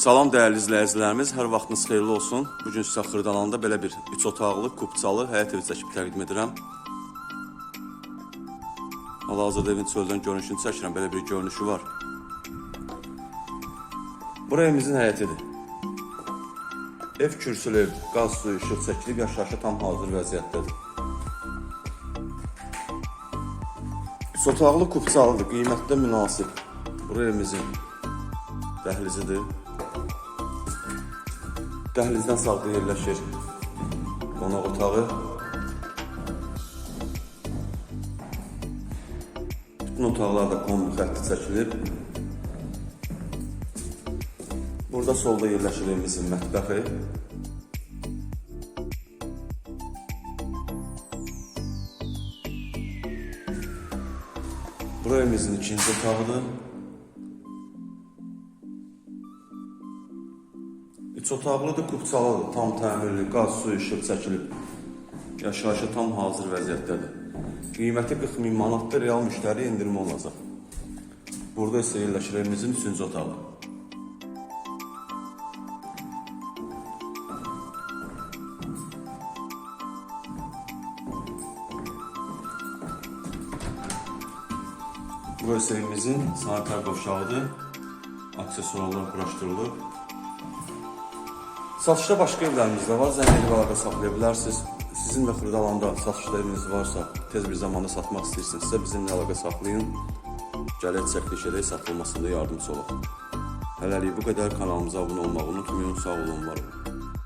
Salam dəyərli izləyicilərimiz, hər vaxtınız xeyirli olsun. Bu gün sizə belə bir 3 otaqlı, kupçalı həyət evi çəkib təqdim edirəm. Hal-hazırda evin çöldən görünüşünü çəkirəm, belə bir görünüşü var. Bura evimizin həyətidir. Ev kürsülü, qaz suyu, işıq çəkilib, yaşayışa tam hazır vəziyyətdədir. Üç otaqlı kupçalıdır, qiymətdə münasib. Bura evimizin dəhlizidir. Dəhlizdən sağda yerləşir qonaq otağı. Bütün otaqlarda kombi xətti çəkilib. Burada solda yerləşir evimizin mətbəxi. Bura evimizin ikinci otağıdır. Üç otaqlıdır, kupçalıdır, tam təmirli, qaz, su, işıq çəkilib. Yaşayışa tam hazır vəziyyətdədir. Qiyməti 40 min manatdır, real müştəri endirmə olacaq. Burada isə yerləşir evimizin üçüncü otağı. Burası evimizin sanitar qovşağıdır. Aksesuarlar quraşdırılıb. Satışda başqa evlərimiz də var. Zəng edib əlaqə saxlaya bilərsiniz. Sizin də Xırdalanda satışda eviniz varsa, tez bir zamanda satmaq istəyirsinizsə bizimlə əlaqə saxlayın. Gələk çəkiliş edək, satılmasında yardımcı olaq. Hələlik bu qədər kanalımıza abunə olmağı unutmayın. Sağ olun, var olun.